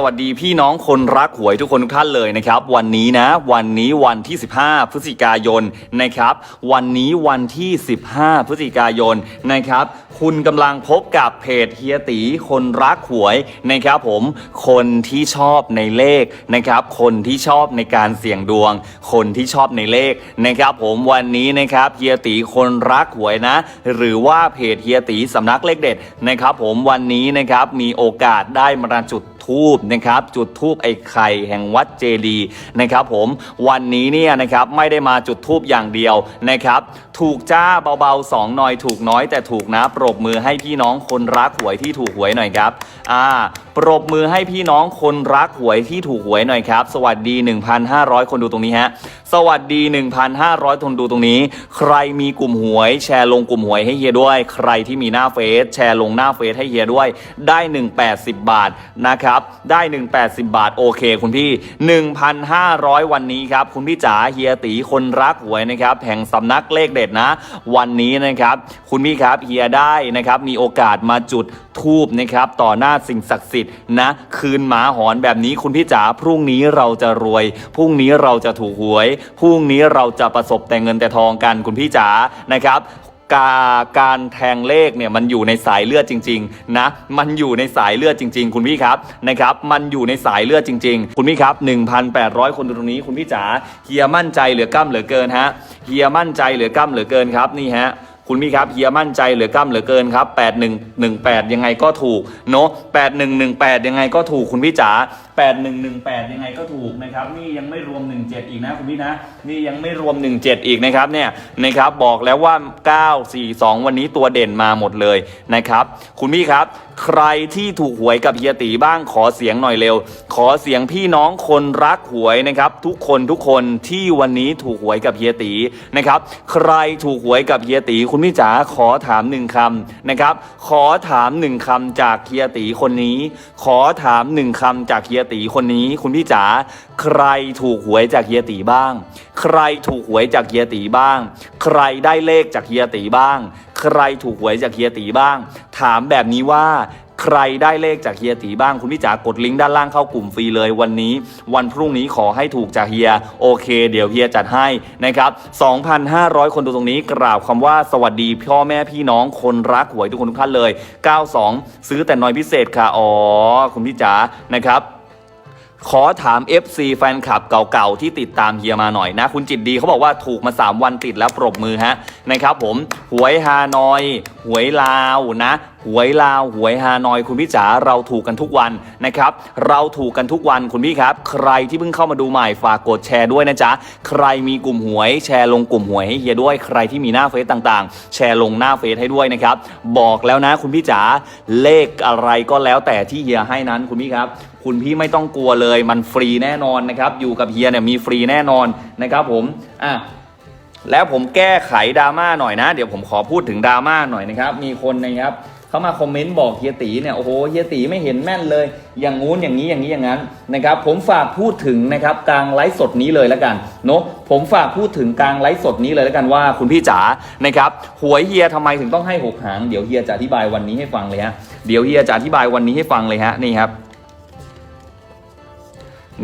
สวัสดีพี่น้องคนรักหวยทุกคนทุกท่านเลยนะครับ วันนี้นะ วันนี้วันที่ 15 พฤศจิกายนนะครับ วันนี้วันที่ 15 พฤศจิกายนนะครับ คุณกำลังพบกับเพจเฮียตีคนรักหวยนะครับผม คนที่ชอบในเลขนะครับ คนที่ชอบในการเสี่ยงดวง คนที่ชอบในเลขนะครับ ผมวันนี้นะครับเฮียตีคนรักหวยนะ หรือว่าเพจเฮียตีสำนักเลขเด็ดนะครับ ผมวันนี้นะครับมีโอกาสได้มาจุดทูบนะครับจุดทูบไอ้ไข่แห่งวัดเจดีนะครับผมวันนี้เนี่ยนะครับไม่ได้มาจุดทูบอย่างเดียวนะครับ ถูกจ้าเบาๆสองหน่อยถูกน้อยแต่ถูกนะปรบมือให้พี่น้องคนรักหวยที่ถูกหวยหน่อยครับอ่าปรบมือให้พี่น้องคนรักหวยที่ถูกหวยหน่อยครับ สวัสดี 1,500 คนดูตรงนี้ฮะสวัสดี 1,500 คนดูตรงนี้ ใครมีกลุ่มหวย แชร์ลงกลุ่มหวยให้เฮียด้วย ใครที่มีหน้าเฟซแชร์ลงหน้าเฟซให้เฮียด้วย ได้ 180 บาทนะครับได้ 180 บาทโอเค คุณพี่ 1,500 วันนี้ครับคุณพี่จ๋าเฮียตีคนรักหวยนะครับแห่งสำนักเลขเด็ดนะ วันนี้นะครับ คุณพี่ครับเฮียได้นะครับมีโอกาสมาจุดทูบนะครับต่อหน้าสิ่งศักดิ์สิทธิ์นะคืนหมาหอนแบบนี้คุณพี่จ๋าพรุ่งนี้เราจะรวย พรุ่งนี้เราจะถูกหวย พรุ่งนี้เราจะประสบแต่เงินแต่ทองกันคุณพี่จ๋านะครับกาการแทงเลขเนี่ยมันอยู่ในสายเลือดจริงๆนะมันอยู่ในสายเลือดจริง ๆ คุณพี่ครับนะครับมันอยู่ในสายเลือดจริง ๆ คุณพี่ครับ 1,800 คนดูตรงนี้คุณพี่จ๋าเฮียมั่นใจเหลือกล้ำเหลือเกินฮะเฮียมั่นใจเหลือกล้ำเหลือเกินครับนี่ฮะ คุณพี่ครับเฮียมั่นใจเหลือกล้ำเหลือเกินครับ 8118 ยังไงก็ถูกเนาะ8118 ยังไงก็ถูกคุณพี่จ๋า 8118 ยังไงก็ถูกนะครับนี่ยังไม่รวม 17 อีกนะคุณพี่นะนี่ยังไม่รวม 17 อีกนะครับเนี่ยนะครับบอกแล้วว่า 942 วันนี้ตัวเด่นมาหมดเลยนะครับคุณพี่ครับ ใครที่ถูกหวยกับเฮียตีบ้างขอเสียงหน่อยเร็ว ขอเสียงพี่น้องคนรักหวยนะครับทุกคนทุกคนที่วันนี้ถูกหวยกับเฮียตีนะครับใครถูกหวยกับเฮียตีคุณพี่จ๋าขอถามหนึ่งคำนะครับขอถามหนึ่งคำจากเฮียตีคนนี้ ขอถามหนึ่งคำจากเฮียตีคนนี้คุณพี่จ๋าใครถูกหวยจากเฮียตีบ้าง ใครถูกหวยจากเฮียตีบ้าง ใครได้เลขจากเฮียตีบ้าง ใครถูกหวยจากเฮียตีบ้าง ถามแบบนี้ว่าใครได้เลขจากเฮียตีบ้างคุณพี่จ๋ากดลิงก์ด้านล่างเข้ากลุ่มฟรีเลยวันนี้ วันพรุ่งนี้ขอให้ถูกจากเฮียโอเค เดี๋ยวเฮียจัดให้นะครับ 2,500 คนดูตรงนี้กราบคำว่าสวัสดีพ่อแม่พี่น้องคนรักหวยทุกคนทุกท่านเลย 92 ซื้อแต่น้อยพิเศษค่ะอ๋อคุณพี่จ๋านะครับ ขอถาม FC แฟนคลับเก่าๆ ที่ติดตามเฮียมาหน่อยนะ คุณจิตดีเขาบอกว่าถูกมา 3 วันติดแล้วปรบมือฮะนะครับผมหวยฮานอย หวยลาวนะหวยลาวหวยฮานอยคุณพี่จ๋าเราถูกกันทุกวันนะครับ เราถูกกันทุกวันคุณพี่ครับ ใครที่เพิ่งเข้ามาดูใหม่ฝากกดแชร์ด้วยนะจ๊ะใครมีกลุ่มหวยแชร์ลงกลุ่มหวยให้เฮียด้วย ใครที่มีหน้าเฟซต่างๆ แชร์ลงหน้าเฟซให้ด้วยนะครับ บอกแล้วนะคุณพี่จ๋าเลขอะไรก็แล้วแต่ที่เฮียให้นั้นคุณพี่ครับ คุณพี่ไม่ต้องกลัวเลย มันฟรีแน่นอนนะครับ อยู่กับเฮียเนี่ยมีฟรีแน่นอนนะครับผมอะแล้วผมแก้ไขดราม่าหน่อยนะ เดี๋ยวผมขอพูดถึงดราม่าหน่อยนะครับ มีคนนะครับเขามาคอมเมนต์บอกเฮียตีเนี่ยโอ้โหเฮียตีไม่เห็นแม่นเลย อย่างงู้นอย่างนี้อย่างนี้อย่างนั้นนะครับ ผมฝากพูดถึงนะครับกลางไลฟ์สดนี้เลยแล้วกันเนาะผมฝากพูดถึงกลางไลฟ์สดนี้เลยแล้วกันว่าคุณพี่จ๋านะครับหวยเฮียทำไมถึงต้องให้หกหางเดี๋ยวเฮียจะอธิบายวันนี้ให้ฟังเลยฮะเดี๋ยวเฮียจะอธิบายวันนี้ให้ฟังเลยฮะนี่ครับ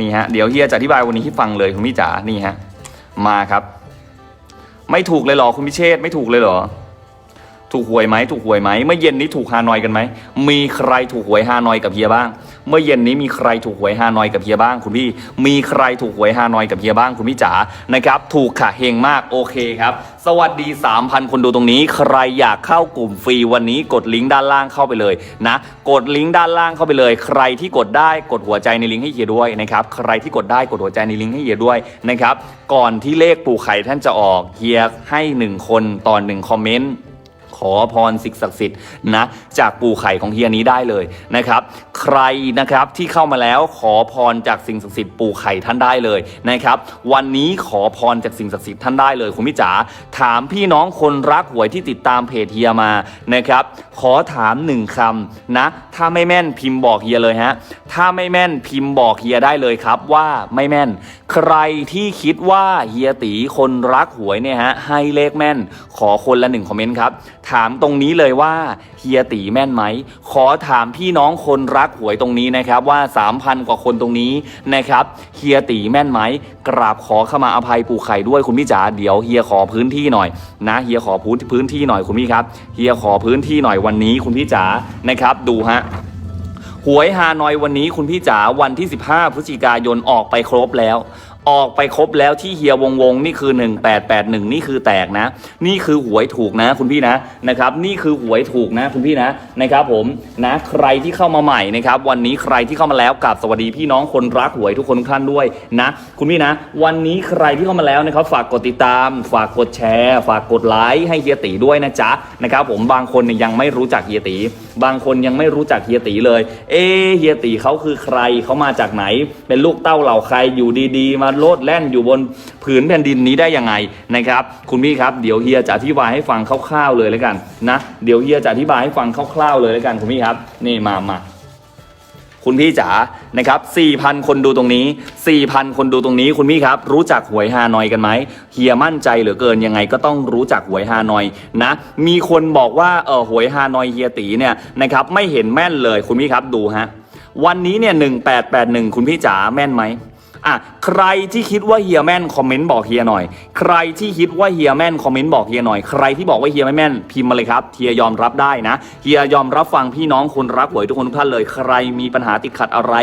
นี่ฮะเดี๋ยวเฮียจะอธิบายวันนี้ให้ฟังเลยคุณพี่จ๋านี่ฮะมาครับ ไม่ถูกเลยเหรอคุณพิเชษไม่ถูกเลยเหรอถูกหวยไหมถูกหวยไหมเมื่อเย็นนี้ถูกฮานอยกันไหมมีใครถูกหวยฮานอยกับเฮียบ้าง เมื่อเย็นนี้มีใครถูกหวยฮานอยกับเฮียบ้างคุณพี่ มีใครถูกหวยฮานอยกับเฮียบ้างคุณพี่จ๋านะครับ ถูกค่ะเฮงมากโอเคครับ สวัสดี 3,000 คนดูตรงนี้ ใครอยากเข้ากลุ่มฟรีวันนี้กดลิงก์ด้านล่างเข้าไปเลยนะ กดลิงก์ด้านล่างเข้าไปเลย ใครที่กดได้กดหัวใจในลิงก์ให้เฮียด้วยนะครับ ใครที่กดได้กดหัวใจในลิงก์ให้เฮียด้วยนะครับ ก่อนที่เลขปู่ไข่ท่านจะออกเฮียให้หนึ่งคนต่อหนึ่งคอมเมนต์ ขอพรสิ่งศักดิ์สิทธิ์นะจากปู่ไข่ของเฮียนี้ได้เลยนะครับ ใครนะครับที่เข้ามาแล้วขอพรจากสิ่งศักดิ์สิทธิ์ปู่ไข่ท่านได้เลยนะครับ วันนี้ขอพรจากสิ่งศักดิ์สิทธิ์ท่านได้เลยคุณพี่จ๋าถามพี่น้องคนรักหวยที่ติดตามเพจเฮียมานะครับ ขอถามหนึ่งคำนะถ้าไม่แม่นพิมพ์บอกเฮียเลยฮะถ้าไม่แม่นพิมพ์บอกเฮียได้เลยครับว่าไม่แม่น ใครที่คิดว่าเฮียตีคนรักหวยเนี่ยฮะให้เลขแม่น ขอคนละหนึ่งคอมเมนต์ครับถามตรงนี้เลยว่าเฮียตีแม่นไหม ขอถามพี่น้องคนรักหวยตรงนี้นะครับว่า 3,000 กว่าคนตรงนี้นะครับเฮียตีแม่นไหม กราบขอเข้ามาอภัยปู่ไข่ด้วยคุณพี่จ๋าเดี๋ยวเฮียขอพื้นที่หน่อยนะเฮียขอพื้นพื้นที่หน่อยคุณพี่ครับเฮียขอพื้นที่หน่อยวันนี้คุณพี่จ๋านะครับดูฮะหวยฮานอยวันนี้คุณพี่จ๋าวันที่ 15 พฤศจิกายนออกไปครบแล้ว ออกไปครบแล้วที่เฮียวงวงนี่คือ 1881 นี่คือแตกนะ นี่คือหวยถูกนะคุณพี่นะนะครับนี่คือหวยถูกนะคุณพี่นะนะครับผมนะใครที่เข้ามาใหม่นะครับวันนี้ใครที่เข้ามาแล้วกับสวัสดีพี่น้องคนรักหวยทุกคนทุกท่านด้วยนะคุณพี่นะ วันนี้ใครที่เข้ามาแล้วนะครับฝากกดติดตาม ฝากกดแชร์ ฝากกดไลค์ให้เฮียตีด้วยนะจ๊ะนะครับผมบางคนยังไม่รู้จักเฮียตีบางคนยังไม่รู้จักเฮียตีเลย เอเฮียตีเขาคือใครเขามาจากไหน เป็นลูกเต้าเหล่าใครอยู่ดีๆมาโลดแล่นอยู่บนผืนแผ่นดินนี้ได้ยังไงนะครับ คุณพี่ครับเดี๋ยวเฮียจะอธิบายให้ฟังคร่าวๆเลยแล้วกันนะเดี๋ยวเฮียจะอธิบายให้ฟังคร่าวๆเลยแล้วกันคุณพี่ครับ นี่มามาคุณพี่จ๋า นะครับ 4,000 คนดูตรงนี้ 4,000 คนดูตรงนี้ คุณพี่ครับ รู้จักหวยฮานอยกันไหม เฮียมั่นใจเหลือเกิน ยังไงก็ต้องรู้จักหวยฮานอยนะ มีคนบอกว่า เออหวยฮานอยเฮียตีเนี่ยนะครับ ไม่เห็นแม่นเลย คุณพี่ครับ ดูฮะ วันนี้เนี่ย 1881 คุณพี่จ๋า แม่นไหม อะใครที่คิดว่าเฮียแม่นคอมเมนต์บอกเฮียหน่อย ใครที่คิดว่าเฮียแม่นคอมเมนต์บอกเฮียหน่อย ใครที่บอกว่าเฮียไม่แม่นพิมพ์มาเลยครับเฮียยอมรับได้นะเฮียยอมรับฟังพี่น้องคนรักหวยทุกคนทุกท่านเลย ใครมีปัญหาติดขัดอะไร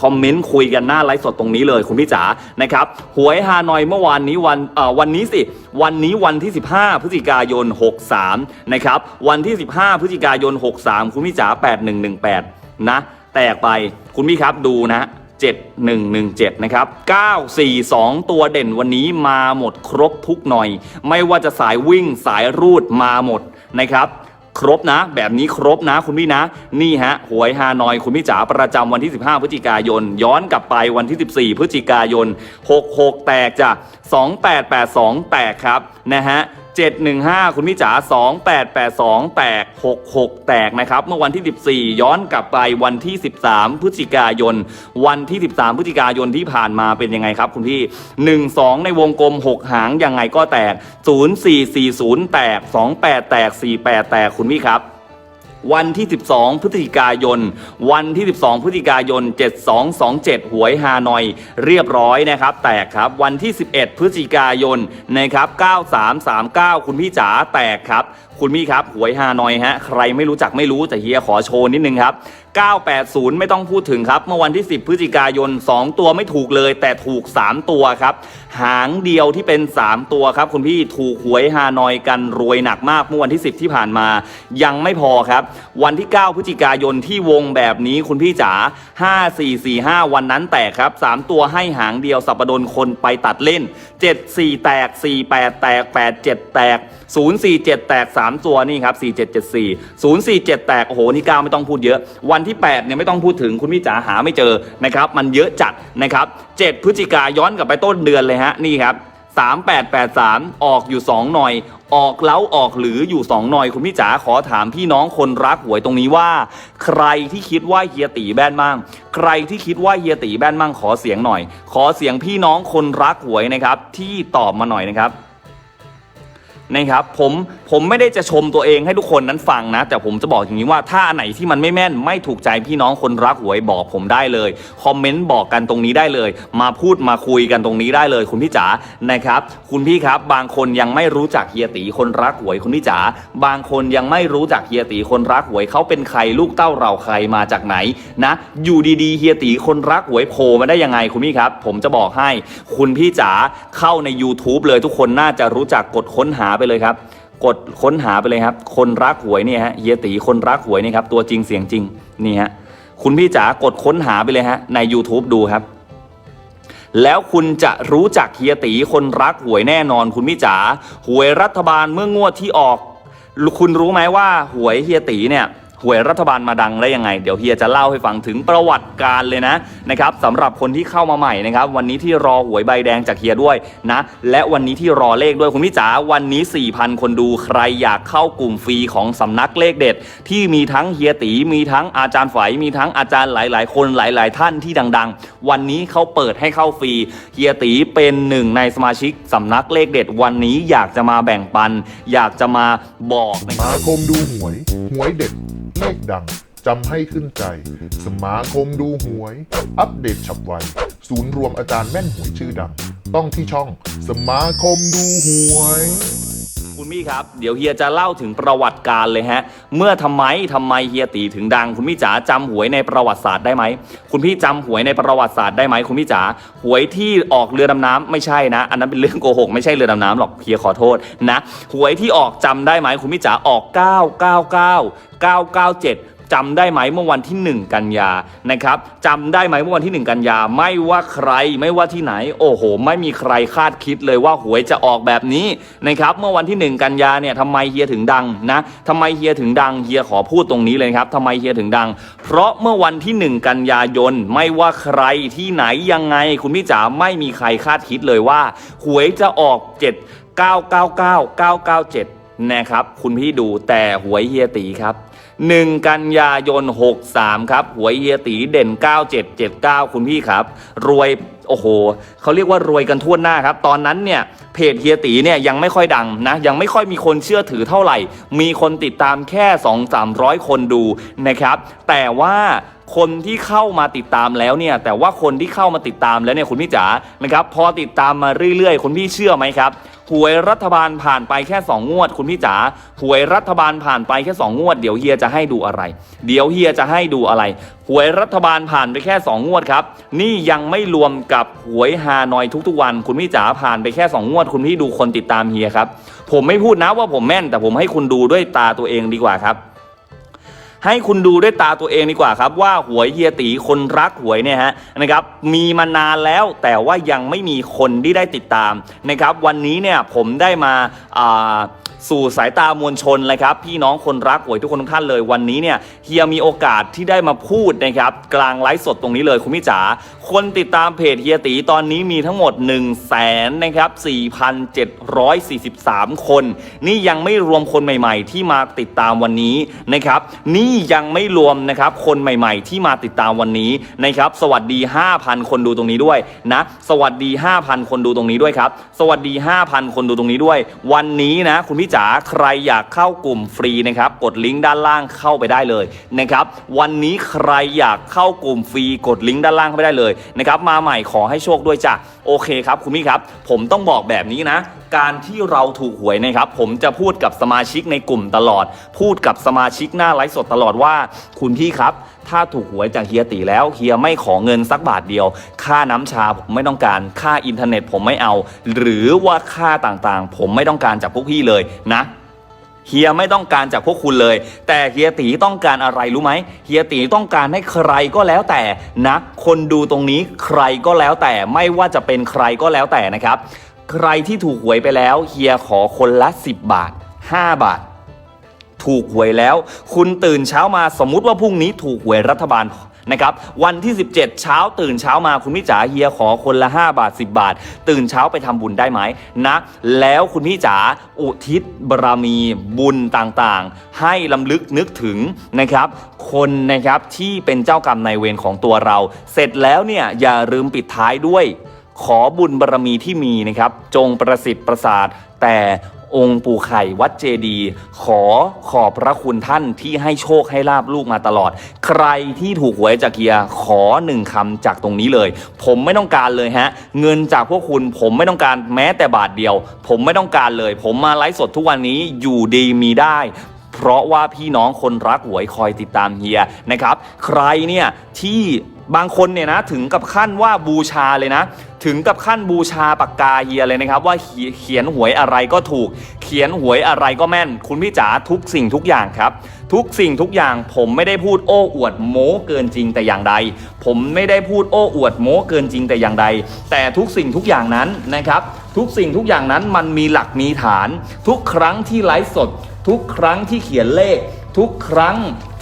คอมเมนต์คุยกันหน้าไลฟ์สดตรงนี้เลยคุณพี่จ๋านะครับหวยฮานอยเมื่อวานนี้วันเอ่อวันนี้สิวันนี้วันที่ 15 พฤศจิกายน 63นะครับวันที่ 15 พฤศจิกายน 63 คุณพี่จ๋า8118 นะ แตกไปคุณพี่ครับดูนะ 7117 นะครับ 942 ตัวเด่นวันนี้มาหมดครบทุกหน่อย ไม่ว่าจะสายวิ่งสายรูดมาหมดนะครับ ครบนะ แบบนี้ครบนะคุณพี่นะ นี่ฮะ หวยฮานอยคุณพี่จ๋าประจำวันที่ 15 พฤศจิกายน ย้อนกลับไปวันที่ 14 พฤศจิกายน 66 แตกจ้ะ2882 แตกครับนะฮะ 715 คุณพี่จ๋า2882 แตก 66 แตกนะครับ เมื่อวันที่ 14 ย้อนกลับไปวันที่ 13 พฤศจิกายน วันที่ 13 พฤศจิกายนที่ผ่านมาเป็นยังไงครับคุณพี่ 12 ในวงกลม 6 หางยังไงก็แตก 0440 แตก 28 แตก 48 แตกคุณพี่ครับ วันที่ 12 พฤศจิกายน วันที่ 12 พฤศจิกายน 7227 หวยฮานอย เรียบร้อยนะครับ แตกครับ วันที่ 11 พฤศจิกายนนะครับ 9339 คุณพี่จ๋าแตกครับ คุณพี่ครับ หวยฮานอยฮะ ใครไม่รู้จักไม่รู้แต่เฮียขอโชว์นิดนึงครับ 980 ไม่ต้องพูดถึงครับ เมื่อวันที่ 10 พฤศจิกายน 2 ตัวไม่ถูกเลย แต่ถูก 3 ตัวครับ หางเดียวที่เป็น 3 ตัวครับ คุณพี่ถูกหวยฮานอยกันรวยหนักมากเมื่อวันที่ 10 ที่ผ่านมา ยังไม่พอครับ วันที่ 9 พฤศจิกายนที่วงแบบนี้คุณพี่จ๋า5445 วันนั้นแตกครับ 3 ตัวให้หางเดียวสับปะดนคนไปตัดเล่น 74 แตก 48 แตก 87 แตก 047 แตก 3 ตัวนี่ครับ 4774 047 แตก โอ้โห นี่ 9 ไม่ต้องพูดเยอะ วันที่ 8 เนี่ย ไม่ต้องพูดถึงคุณพี่จ๋าหาไม่เจอนะครับ มันเยอะจัดนะครับ 7 พฤศจิกาย้อนกลับไปต้นเดือนเลยฮะ นี่ครับ 3883 ออกอยู่ 2 หน่อย ออกเล้าออกหรืออยู่2หน่อยคุณพี่จ๋าขอถามพี่น้องคนรักหวยตรงนี้ว่า ใครที่คิดว่าเฮียตีแบนมั่งใครที่คิดว่าเฮียตีแบนมั่งขอเสียงหน่อย ขอเสียงพี่น้องคนรักหวยนะครับที่ตอบมาหน่อยนะครับ นะครับผมผมไม่ได้จะชมตัวเองให้ทุกคนนั้นฟังนะ แต่ผมจะบอกอย่างนี้ว่าถ้าอันไหนที่มันไม่แม่นไม่ถูกใจพี่น้องคนรักหวยบอกผมได้เลยคอมเมนต์บอกกันตรงนี้ได้เลย มาพูดมาคุยกันตรงนี้ได้เลย คุณพี่จ๋านะครับคุณพี่ครับบางคนยังไม่รู้จักเฮียตีคนรักหวยคุณพี่จ๋าบางคนยังไม่รู้จักเฮียตีคนรักหวยเขาเป็นใครลูกเต้าเราใครมาจากไหนนะอยู่ดีๆเฮียตีคนรักหวยโผล่มาได้ยังไงคุณพี่ครับ ผมจะบอกให้คุณพี่จ๋าเข้าใน YouTube เลยทุกคนน่าจะรู้จักกดค้นหาไปเลยครับ กดค้นหาไปเลยครับ คนรักหวยเนี่ยฮะเฮียตีคนรักหวยนี่ครับตัวจริงเสียงจริงนี่ฮะคุณพี่จ๋ากดค้นหาไปเลยฮะใน YouTube ดูครับ แล้วคุณจะรู้จักเฮียตีคนรักหวยแน่นอน คุณพี่จ๋าหวยรัฐบาลเมื่องวดที่ออก คุณรู้ไหมว่าหวยเฮียตีเนี่ย หวยรัฐบาลมาดังได้ยังไง เดี๋ยวเฮียจะเล่าให้ฟังถึงประวัติการเลยนะนะครับสำหรับคนที่เข้ามาใหม่นะครับ วันนี้ที่รอหวยใบแดงจากเฮียด้วยนะ และวันนี้ที่รอเลขด้วยคุณพี่จ๋าวันนี้ 4,000 คนดูใครอยากเข้ากลุ่มฟรีของสำนักเลขเด็ด ที่มีทั้งเฮียตีมีทั้งอาจารย์ฝอยมีทั้งอาจารย์หลาย ๆ คนหลาย ๆ ท่านที่ดัง ๆ วันนี้เขาเปิดให้เข้าฟรีเฮียตีเป็นหนึ่งในสมาชิกสำนักเลขเด็ด วันนี้อยากจะมาแบ่งปัน อยากจะมาบอกนะสครับมาคมดูหวยหวยเด็ด เลขดังจำให้ขึ้นใจ สมาคมดูหวย อัปเดตฉับไว ศูนย์รวมอาจารย์แม่นหวยชื่อดัง ต้องที่ช่องสมาคมดูหวย คุณมี่ครับ เดี๋ยวเฮียจะเล่าถึงประวัติการเลยฮะ เมื่อทำไมทำไมเฮียตีถึงดัง คุณพี่จ๋าจำหวยในประวัติศาสตร์ได้ไหม คุณพี่จำหวยในประวัติศาสตร์ได้ไหมคุณพี่จ๋าหวยที่ออกเรือดำน้ำไม่ใช่นะ อันนั้นเป็นเรื่องโกหกไม่ใช่เรือดำน้ำหรอกเฮียขอโทษนะหวยที่ออกจำได้ไหมคุณพี่จ๋าออก 999 997จำได้ไหมเมื่อวันที่ 1 กันยานะครับจำได้ไหมเมื่อวันที่ 1 กันยาไม่ว่าใครไม่ว่าที่ไหน โอ้โห ไม่มีใครคาดคิดเลยว่าหวยจะออกแบบนี้นะครับเมื่อวันที่ 1 กันยาเนี่ยทำไมเฮียถึงดังนะทำไมเฮียถึงดังเฮียขอพูดตรงนี้เลยครับทำไมเฮียถึงดัง เพราะเมื่อวันที่ 1 กันยายนไม่ว่าใครที่ไหนยังไง คุณพี่จ๋าไม่มีใครคาดคิดเลยว่าหวยจะออก 7 999 997นะครับคุณพี่ดูแต่หวยเฮียตีครับ 1 กันยายน 63 ครับ หวยเฮียตีเด่น 9779 คุณพี่ครับ รวยโอ้โหเขาเรียกว่ารวยกันทั่วหน้าครับ ตอนนั้นเนี่ยเพจเฮียตีเนี่ยยังไม่ค่อยดังนะ ยังไม่ค่อยมีคนเชื่อถือเท่าไหร่ มีคนติดตามแค่ 2-300 คนดูนะครับ แต่ว่าคนที่เข้ามาติดตามแล้วเนี่ย แต่ว่าคนที่เข้ามาติดตามแล้วเนี่ยคุณพี่จ๋านะครับ พอติดตามมาเรื่อยๆ คุณพี่เชื่อไหมครับ หวยรัฐบาลผ่านไปแค่ 2 งวด คุณพี่จ๋าหวยรัฐบาลผ่านไปแค่ 2 งวด เดี๋ยวเฮียจะให้ดูอะไร เดี๋ยวเฮียจะให้ดูอะไรหวยรัฐบาลผ่านไปแค่ 2 งวดครับ นี่ยังไม่รวมกับหวยฮานอยทุกๆวัน คุณพี่จ๋าผ่านไปแค่ 2 งวด คุณพี่ดูคนติดตามเฮียครับ ผมไม่พูดนะว่าผมแม่น แต่ผมให้คุณดูด้วยตาตัวเองดีกว่าครับ ให้คุณดูด้วยตาตัวเองดีกว่าครับ ว่าหวยเฮียตีคนรักหวยเนี่ยฮะนะครับมีมานานแล้วแต่ว่ายังไม่มีคนที่ได้ติดตามนะครับวันนี้เนี่ยผมได้มาสู่สายตามวลชนเลยครับ พี่น้องคนรักหวยทุกคนทุกท่านเลยวันนี้เนี่ยเฮียมีโอกาสที่ได้มาพูดนะครับกลางไลฟ์สดตรงนี้เลยคุณพี่จ๋าคนติดตามเพจเฮียตีตอนนี้มีทั้งหมด 1 0 0 0 0แสนนะครับ4,743 คน นี่ยังไม่รวมคนใหม่ ๆ ที่มาติดตามวันนี้นะครับนี่นี่ยังไม่รวมนะครับคนใหม่ ๆ ที่มาติดตามวันนี้นะครับสวัสดี 5,000 คนดูตรงนี้ด้วยนะสวัสดี 5,000 คนดูตรงนี้ด้วยครับสวัสดี 5,000 คนดูตรงนี้ด้วย วันนี้นะคุณพี่จ๋าใครอยากเข้ากลุ่มฟรีนะครับกดลิงก์ด้านล่างเข้าไปได้เลยนะครับวันนี้ใครอยากเข้ากลุ่มฟรีกดลิงก์ด้านล่างเข้าไปได้เลยนะครับมาใหม่ขอให้โชคด้วยจ้ะโอเคครับคุณพี่ครับ ผมต้องบอกแบบนี้นะ การที่เราถูกหวยนะครับ ผมจะพูดกับสมาชิกในกลุ่มตลอด พูดกับสมาชิกหน้าไลฟ์สดตลอดว่า คุณพี่ครับ ถ้าถูกหวยจากเฮียตีแล้วเฮียไม่ขอเงินสักบาทเดียว ค่าน้ำชาผมไม่ต้องการค่าอินเทอร์เน็ตผมไม่เอา หรือว่าค่าต่างๆ ผมไม่ต้องการจากพวกพี่เลยนะเฮียไม่ต้องการจากพวกคุณเลย แต่เฮียตีต้องการอะไรรู้ไหมเฮียตีต้องการให้ใครก็แล้วแต่นะ คนดูตรงนี้ใครก็แล้วแต่ไม่ว่าจะเป็นใครก็แล้วแต่นะครับ ใครที่ถูกหวยไปแล้วเฮียขอคนละ 10 บาท 5 บาท ถูกหวยแล้ว คุณตื่นเช้ามาสมมุติว่าพรุ่งนี้ถูกหวยรัฐบาลนะครับวันที่ 17 เช้าตื่นเช้ามาคุณพี่จ๋าเฮียขอคนละ 5 บาท 10 บาท ตื่นเช้าไปทำบุญได้ไหมนะ แล้วคุณพี่จ๋าอุทิศบารมีบุญต่างๆ ให้ลำลึกนึกถึงนะครับ คนนะครับที่เป็นเจ้ากรรมนายเวรของตัวเรา เสร็จแล้วเนี่ยอย่าลืมปิดท้ายด้วย ขอบุญบารมีที่มีนะครับ จงประสิทธิ์ประสาทแต่องค์ปู่ไข่วัดเจดีย์ขอขอบพระคุณท่านที่ให้โชคให้ลาบลูกมาตลอด ใครที่ถูกหวยจากเฮียขอหนึ่งคำจากตรงนี้เลย ผมไม่ต้องการเลยฮะ เงินจากพวกคุณผมไม่ต้องการแม้แต่บาทเดียว ผมไม่ต้องการเลย ผมมาไลฟ์สดทุกวันนี้อยู่ดีมีได้เพราะว่าพี่น้องคนรักหวยคอยติดตามเฮียนะครับ ใครเนี่ยที่ บางคนเนี่ยนะถึงกับขั้นว่าบูชาเลยนะ ถึงกับขั้นบูชาปากกาเฮียเลยนะครับว่าเขียนหวยอะไรก็ถูก เขียนหวยอะไรก็แม่น คุณพี่จ๋าทุกสิ่งทุกอย่างครับ ทุกสิ่งทุกอย่างผมไม่ได้พูดโอ้อวดโม้เกินจริงแต่อย่างใด ผมไม่ได้พูดโอ้อวดโม้เกินจริงแต่อย่างใด แต่ทุกสิ่งทุกอย่างนั้นนะครับทุกสิ่งทุกอย่างนั้นมันมีหลักมีฐาน ทุกครั้งที่ไลฟ์สด ทุกครั้งที่เขียนเลข ทุกครั้ง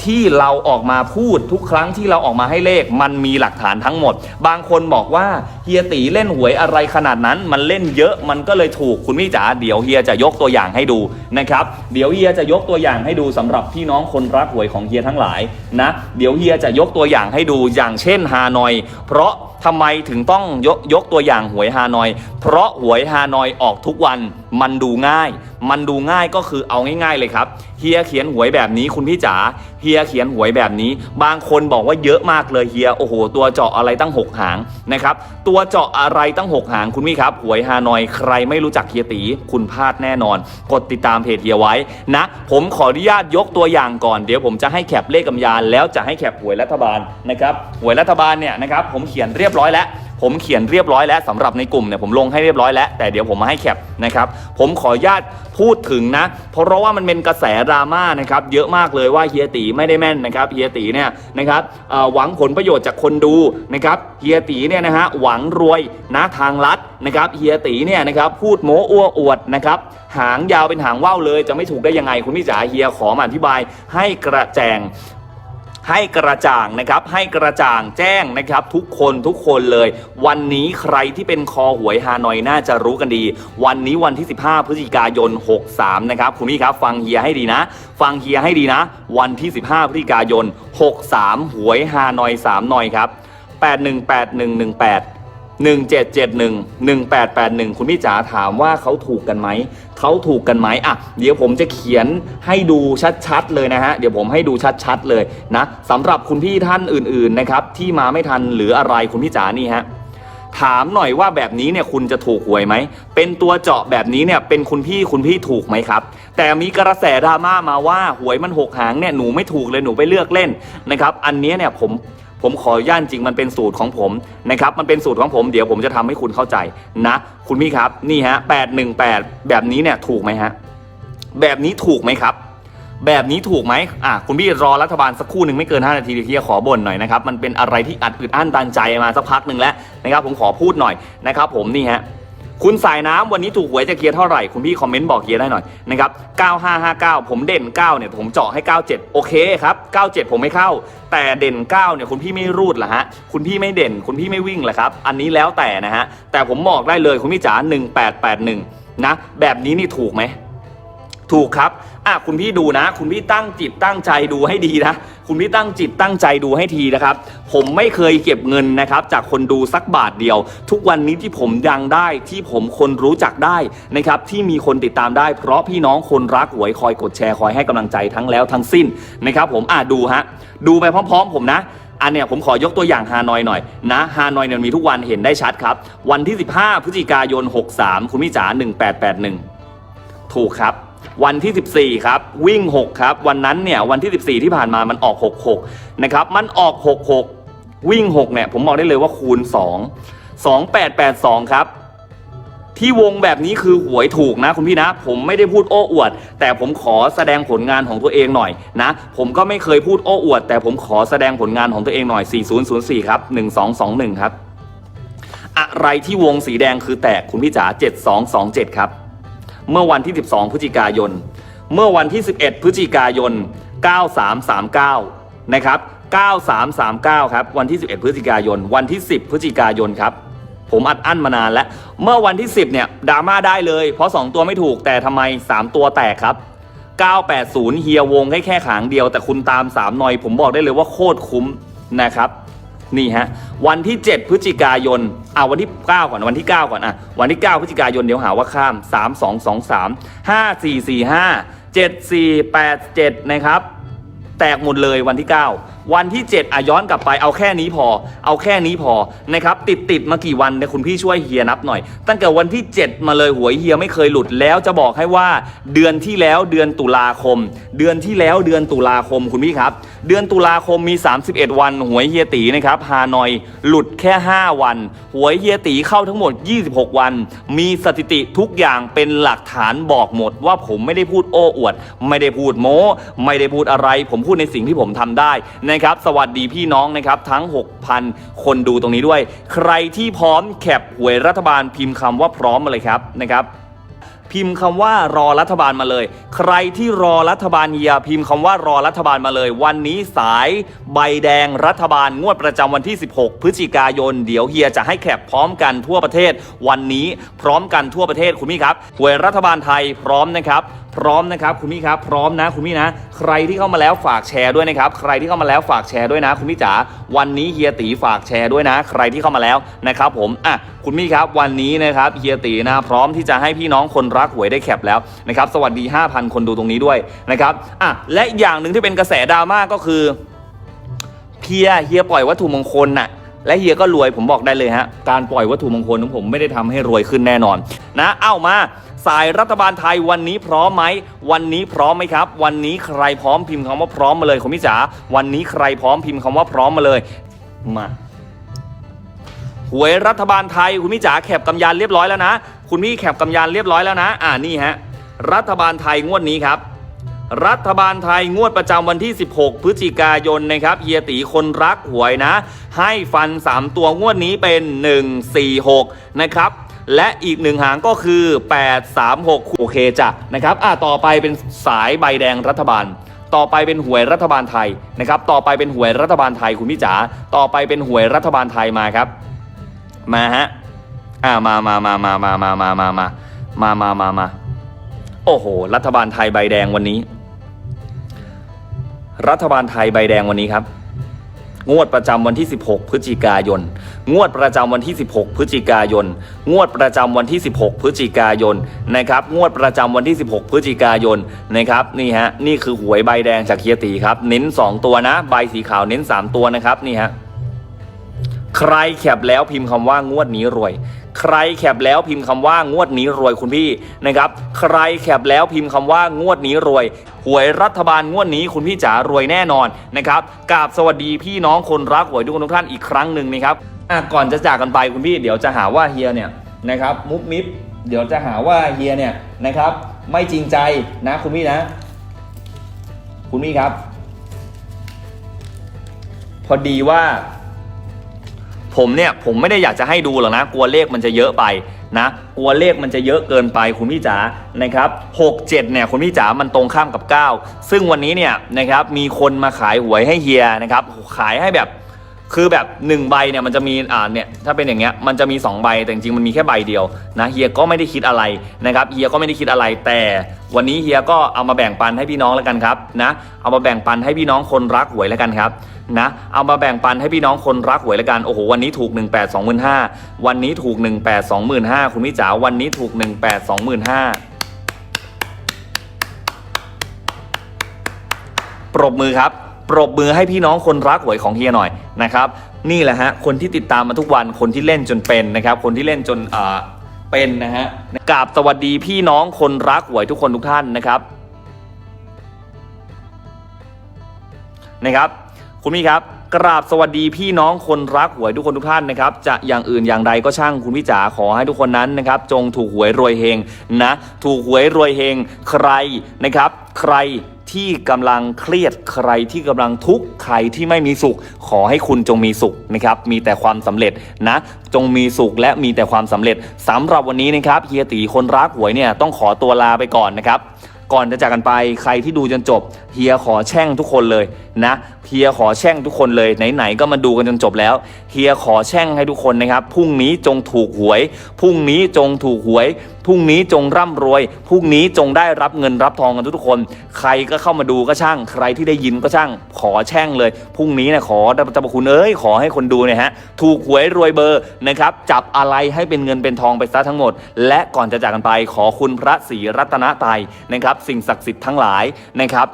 ที่เราออกมาพูดทุกครั้งที่เราออกมาให้เลข มันมีหลักฐานทั้งหมด บางคนบอกว่าเฮียตีเล่นหวยอะไรขนาดนั้น มันเล่นเยอะมันก็เลยถูกคุณพี่จ๋าเดี๋ยวเฮียจะยกตัวอย่างให้ดูนะครับ เดี๋ยวเฮียจะยกตัวอย่างให้ดูสำหรับพี่น้องคนรักหวยของเฮียทั้งหลายนะเดี๋ยวเฮียจะยกตัวอย่างให้ดูอย่างเช่นฮานอย เพราะทำไมถึงต้องยกยกตัวอย่างหวยฮานอย เพราะหวยฮานอยออกทุกวันมันดูง่าย มันดูง่ายก็คือเอาง่าย ๆเลยครับเฮียเขียนหวยแบบนี้คุณพี่จ๋าเฮียเขียนหวยแบบนี้ บางคนบอกว่าเยอะมากเลยเฮียโอ้โห ตัวเจาะอะไรตั้งหกหางนะครับตัวเจาะอะไรตั้งหกหางคุณพี่ครับหวยฮานอยใครไม่รู้จักเฮียตีคุณพลาดแน่นอน กดติดตามเพจเฮียไว้นะ ผมขออนุญาตยกตัวอย่างก่อนเดี๋ยวผมจะให้แคปเลขกำยานแล้วจะให้แคปหวยรัฐบาลนะครับหวยรัฐบาลเนี่ยนะครับผมเขียนเรียบร้อยแล้ว ผมเขียนเรียบร้อยแล้วสำหรับในกลุ่มเนี่ยผมลงให้เรียบร้อยแล้ว แต่เดี๋ยวผมมาให้แคปนะครับผมขออนุญาตพูดถึงนะ เพราะว่ามันเป็นกระแสดราม่านะครับเยอะมากเลยว่าเฮียตีไม่ได้แม่นนะครับเฮียตีเนี่ยนะครับหวังผลประโยชน์จากคนดูนะครับเฮียตีเนี่ยนะฮะหวังรวยนะทางลัดนะครับเฮียตีเนี่ยนะครับพูดโม้อ้วอวดนะครับหางยาวเป็นหางว่าวเลย จะไม่ถูกได้ยังไงคุณพี่จ๋าเฮียขอมาอธิบายให้กระแจง ให้กระจ่างนะครับ ให้กระจ่างแจ้งนะครับ ทุกคนทุกคนเลย วันนี้ใครที่เป็นคอหวยฮานอยน่าจะรู้กันดี วันนี้วันที่ 15 พฤศจิกายน 63 นะครับ คุณพี่ครับ ฟังเฮียให้ดีนะ ฟังเฮียให้ดีนะ วันที่ 15 พฤศจิกายน 63 หวยฮานอย3หน่อยครับ 818118 1771 1881 คุณพี่จ๋าถามว่าเขาถูกกันไหม เขาถูกกันไหมอะ เดี๋ยวผมจะเขียนให้ดูชัดๆเลยนะฮะ เดี๋ยวผมให้ดูชัดๆเลยนะสำหรับคุณพี่ท่านอื่นๆนะครับที่มาไม่ทันหรืออะไรคุณพี่จ๋านี่ฮะถามหน่อยว่าแบบนี้เนี่ยคุณจะถูกหวยไหม เป็นตัวเจาะแบบนี้เนี่ยเป็นคุณพี่คุณพี่ถูกไหมครับ แต่มีกระแสดราม่ามาว่าหวยมันหกหางเนี่ยหนูไม่ถูกเลยหนูไปเลือกเล่นนะครับ อันนี้เนี่ยผม ผมขอย่านจริงมันเป็นสูตรของผมนะครับมันเป็นสูตรของผมเดี๋ยวผมจะทำให้คุณเข้าใจนะ คุณพี่ครับนี่ฮะแปดหนึ่งแปดแบบนี้เนี่ยถูกไหมฮะแบบนี้ถูกไหมครับ แบบนี้ถูกไหมอะคุณพี่รอรัฐบาลสักครู่หนึ่งไม่เกิน 5 นาทีเดี๋ยวพี่จะขอบ่นหน่อยนะครับมันเป็นอะไรที่อัดอึดอั้นตันใจมาสักพักหนึ่งแล้วนะครับผมขอพูดหน่อยนะครับผมนี่ฮะ คุณสายน้ำวันนี้ถูกหวยจะเคลียร์เท่าไหร่คุณพี่คอมเมนต์บอกเคลียร์ได้หน่อยนะครับ 9559 ผมเด่น 9 เนี่ยผมเจาะให้ 97 โอเคครับ 97 ผมไม่เข้า แต่เด่น 9 เนี่ยคุณพี่ไม่รูดเหรอฮะ คุณพี่ไม่เด่น คุณพี่ไม่วิ่งเหรอครับ อันนี้แล้วแต่นะฮะ แต่ผมบอกได้เลยคุณพี่จ๋า1881 นะ แบบนี้นี่ถูกไหม ถูกครับ อะคุณพี่ดูนะ คุณพี่ตั้งจิตตั้งใจดูให้ดีนะ คุณพี่ตั้งจิตตั้งใจดูให้ทีนะครับ ผมไม่เคยเก็บเงินนะครับ จากคนดูสักบาทเดียว ทุกวันนี้ที่ผมดังได้ที่ผมคนรู้จักได้นะครับ ที่มีคนติดตามได้ เพราะพี่น้องคนรักหวยคอยกดแชร์คอยให้กำลังใจทั้งแล้วทั้งสิ้นนะครับ ผมอะดูฮะดูไปพร้อม ๆ ผมนะอันเนี้ยผมขอยกตัวอย่างฮานอยหน่อยนะฮานอยเนี่ยมีทุกวันเห็นได้ชัดครับ วันที่ 15 พฤศจิกายน 63 คุณพี่จ๋า1881 ถูกครับ วันที่ 14 ครับ วิ่ง 6 ครับ วันนั้นเนี่ยวันที่ 14 ที่ผ่านมามันออก 66 นะครับ มันออก 66 วิ่ง 6 เนี่ย ผมบอกได้เลยว่าคูณ 2 2882 ครับ ที่วงแบบนี้คือหวยถูกนะคุณพี่นะ ผมไม่ได้พูดโอ้อวด แต่ผมขอแสดงผลงานของตัวเองหน่อยนะ ผมก็ไม่เคยพูดโอ้อวด แต่ผมขอแสดงผลงานของตัวเองหน่อย 4004 ครับ 1221 ครับ อะไรที่วงสีแดงคือแตกคุณพี่จ๋า7227 ครับ เมื่อวันที่ 12 พฤศจิกายน เมื่อวันที่ 11 พฤศจิกายน 9339 นะครับ 9339 ครับ วันที่ 11 พฤศจิกายน วันที่ 10 พฤศจิกายนครับ ผมอัดอั้นมานานแล้ว เมื่อวันที่ 10 เนี่ยดราม่าได้เลย เพราะ 2 ตัวไม่ถูก แต่ทำไม 3 ตัวแตกครับ 980 เฮียวงให้แค่ขางเดียว แต่คุณตาม 3 หน่อย ผมบอกได้เลยว่าโคตรคุ้มนะครับ นี่ฮะวันที่ 7 พฤศจิกายนเอาวันที่ 9 ก่อนวันที่ 9 ก่อนอะวันที่ 9 พฤศจิกายนเดี๋ยวหาว่าข้าม 3 2 2 3 5 4 4 5 7 4 8 7 นะครับ แตกหมดเลยวันที่ 9 วันที่ 7อะย้อนกลับไปเอาแค่นี้พอ เอาแค่นี้พอนะครับติดติดมากี่วันเนี่ยคุณพี่ช่วยเฮียนับหน่อย ตั้งแต่วันที่ 7 มาเลยหวยเฮียไม่เคยหลุดแล้วจะบอกให้ว่าเดือนที่แล้วเดือนตุลาคม เดือนที่แล้วเดือนตุลาคมคุณพี่ครับ เดือนตุลาคมมี 31 วันหวยเฮียตีนะครับฮานอยหลุดแค่ 5 วัน หวยเฮียตีเข้าทั้งหมด 26 วัน มีสถิติทุกอย่างเป็นหลักฐานบอกหมดว่าผมไม่ได้พูดโอ้อวด ไม่ได้พูดโม้ ไม่ได้พูดอะไร ผมพูดในสิ่งที่ผมทำได้ในะครับ สวัสดีพี่น้องนะครับทั้ง 6,000 คนดูตรงนี้ด้วย ใครที่พร้อมแคปหวยรัฐบาลพิมพ์คำว่าพร้อมมาเลยครับนะครับ พิมพ์คำว่ารอรัฐบาลมาเลย ใครที่รอรัฐบาลเฮียพิมพ์คำว่ารอรัฐบาลมาเลย วันนี้สายใบแดงรัฐบาลงวดประจำวันที่ 16 พฤศจิกายน เดี๋ยวเฮียจะให้แคปพร้อมกันทั่วประเทศ วันนี้พร้อมกันทั่วประเทศคุณพี่ครับหวยรัฐบาลไทยพร้อมนะครับพร้อมนะครับคุณพี่ครับพร้อมนะคุณพี่นะ ใครที่เข้ามาแล้วฝากแชร์ด้วยนะครับใครที่เข้ามาแล้วฝากแชร์ด้วยนะ คุณพี่จ๋าวันนี้เฮียตีฝากแชร์ด้วยนะ ใครที่เข้ามาแล้วนะครับผมอะคุณพี่ครับวันนี้นะครับเฮียตีนะพร้อมที่จะให้พี่น้องคนรักหวยได้แคปแล้วนะครับสวัสดี 5,000 คนดูตรงนี้ด้วยนะครับอะและอีกอย่างหนึ่งที่เป็นกระแสดราม่าก็คือเพียเฮียปล่อยวัตถุมงคลน่ะและเฮียก็รวยผมบอกได้เลยฮะการปล่อยวัตถุมงคลของผมไม่ได้ทำให้รวยขึ้นแน่นอนนะเอ้ามาสายรัฐบาลไทยวันนี้พร้อมไหม วันนี้พร้อมไหมครับ วันนี้ใครพร้อมพิมพ์คำว่าพร้อมมาเลยคุณพี่จ๋าวันนี้ใครพร้อมพิมพ์คำว่าพร้อมมาเลยมา หวยรัฐบาลไทยคุณพี่จ๋าแคปกำยานเรียบร้อยแล้วนะ คุณพี่แคปกำยานเรียบร้อยแล้วนะ อ่านี่ฮะรัฐบาลไทยงวดนี้ครับ รัฐบาลไทยงวดประจำวันที่ 16 พฤศจิกายนนะครับเฮียตีคนรักหวยนะ ให้ฟัน 3 ตัวงวดนี้เป็น 146 นะครับและอีกหนึ่งหางก็คือ 836 โอเคจ้ะนะครับอะต่อไปเป็นสายใบแดงรัฐบาล ต่อไปเป็นหวยรัฐบาลไทยนะครับ ต่อไปเป็นหวยรัฐบาลไทยคุณพี่จ๋า ต่อไปเป็นหวยรัฐบาลไทยมาครับ มาฮะ อ่ามามามามามามามามามามามามามาโอ้โห รัฐบาลไทยใบแดงวันนี้ รัฐบาลไทยใบแดงวันนี้ครับ งวดประจำวันที่ 16 พฤศจิกายน งวดประจำวันที่ 16 พฤศจิกายน งวดประจำวันที่ 16 พฤศจิกายนนะครับ งวดประจำวันที่ 16 พฤศจิกายนนะครับ นี่ฮะ นี่คือหวยใบแดงจากเฮียตีครับ เน้น 2 ตัวนะ ใบสีขาวเน้น 3 ตัวนะครับ นี่ฮะ ใครแคปแล้วพิมพ์คำว่างวดนี้รวย ใครแคปแล้วพิมพ์คำว่างวดนี้รวยคุณพี่นะครับ ใครแคปแล้วพิมพ์คำว่างวดนี้รวย หวยรัฐบาลงวดนี้คุณพี่จ๋ารวยแน่นอนนะครับกราบสวัสดีพี่น้องคนรักหวยทุกคนทุกท่านอีกครั้งหนึ่งนะครับอะก่อนจะจากกันไปคุณพี่เดี๋ยวจะหาว่าเฮียเนี่ยนะครับมุกมิบเดี๋ยวจะหาว่าเฮียเนี่ยนะครับ ไม่จริงใจนะคุณพี่นะ คุณพี่ครับ พอดีว่า ผมเนี่ยผมไม่ได้อยากจะให้ดูหรอกนะ กลัวเลขมันจะเยอะไปนะ กลัวเลขมันจะเยอะเกินไปคุณพี่จ๋านะครับหกเนี่ยคุณพี่จ๋ามันตรงข้ามกับ 9 ซึ่งวันนี้เนี่ยนะครับมีคนมาขายหวยให้เฮียนะครับขายให้แบบ คือแบบ1ใบเนี่ยมันจะมีอ่าเนี่ยถ้าเป็นอย่างเงี้ยมันจะมี 2 ใบแต่จริงๆมันมีแค่ใบเดียวนะเฮียก็ไม่ได้คิดอะไรนะครับเฮียก็ไม่ได้คิดอะไรแต่วันนี้เฮียก็เอามาแบ่งปันให้พี่น้องแล้วกันครับนะเอามาแบ่งปันให้พี่น้องคนรักหวยแล้วกันครับนะเอามาแบ่งปันให้พี่น้องคนรักหวยแล้วกันโอ้โหวันนี้ถูก 1 8 2 5 0 0วันนี้ถูก 1 8 2 5 0 0คุณพี่จ๋าวันนี้ถูก 1 8 2 5 0 0ปรบมือครับ ปรบมือให้พี่น้องคนรักหวยของเฮียหน่อยนะครับนี่แหละฮะคนที่ติดตามมาทุกวันคนที่เล่นจนเป็นนะครับคนที่เล่นจนอ่าเป็นนะฮะกราบสวัสดีพี่น้องคนรักหวยทุกคนทุกท่านนะครับนะครับคุณพี่ครับกราบสวัสดีพี่น้องคนรักหวยทุกคนทุกท่านนะครับจะอย่างอื่นอย่างใดก็ช่างคุณพี่จ๋าขอให้ทุกคนนั้นนะครับจงถูกหวยรวยเฮงนะถูกหวยรวยเฮงใครนะครับ ใคร ที่กำลังเครียดใครที่กำลังทุกข์ใครที่ไม่มีสุข ขอให้คุณจงมีสุขนะครับ มีแต่ความสำเร็จนะ จงมีสุขและมีแต่ความสำเร็จสำหรับวันนี้นะครับเฮียตีคนรักหวยเนี่ยต้องขอตัวลาไปก่อนนะครับ ก่อนจะจากกันไปใครที่ดูจนจบเฮียขอแช่งทุกคนเลย นะเฮียขอแช่งทุกคนเลยไหนๆก็มาดูกันจนจบแล้วเฮียขอแช่งให้ทุกคนนะครับพรุ่งนี้จงถูกหวยพรุ่งนี้จงถูกหวยพรุ่งนี้จงร่ำรวยพรุ่งนี้จงได้รับเงินรับทองกันทุกๆคน ใครก็เข้ามาดูก็ช่าง ใครที่ได้ยินก็ช่าง ขอแช่งเลยพรุ่งนี้นี่ยขอเจ้าพระคุณเอ้ยขอให้คนดูเนี่ยฮะถูกหวยรวยเบอร์นะครับจับอะไรให้เป็นเงินเป็นทองไปซะทั้งหมด และก่อนจะจากกันไปขอคุณพระศรีรัตนตรัยนะครับ สิ่งศักดิ์สิทธิ์ทั้งหลายนะครับ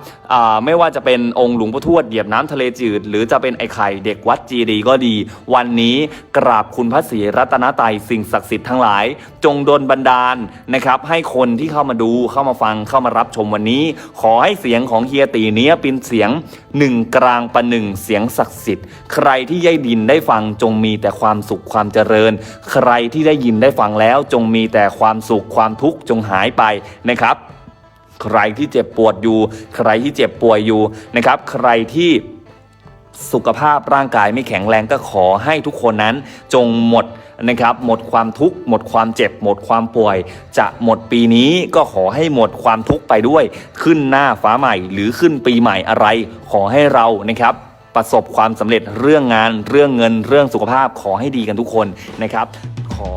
ไม่ว่าจะเป็นองค์หลวงพ่อทววดเหยียบน้ำทะเลจืด หรือจะเป็นไอ้ไข่เด็กวัดจีดีก็ดี วันนี้กราบคุณพระศรีรัตนตรัยสิ่งศักดิ์สิทธิ์ทั้งหลาย จงดลบันดาลนะครับ ให้คนที่เข้ามาดูเข้ามาฟังเข้ามารับชมวันนี้ ขอให้เสียงของเฮียตีเนี้ยเป็นเสียงหนึ่งกลางประหนึ่งเสียงศักดิ์สิทธิ์ ใครที่ได้ยินได้ฟังจงมีแต่ความสุขความเจริญ ใครที่ได้ยินได้ฟังแล้วจงมีแต่ความสุขความทุกข์จงหายไปนะครับ ใครที่เจ็บปวดอยู่ ใครที่เจ็บป่วยอยู่นะครับ ใครที่สุขภาพร่างกายไม่แข็งแรงก็ขอให้ทุกคนนั้นจงหมดนะครับหมดความทุกข์หมดความเจ็บ หมดความป่วย จะหมดปีนี้ก็ขอให้หมดความทุกข์ไปด้วย ขึ้นหน้าฟ้าใหม่ หรือขึ้นปีใหม่อะไร ขอให้เรานะครับประสบความสำเร็จเรื่องงานเรื่องเงินเรื่องสุขภาพขอให้ดีกันทุกคนนะครับ ขอ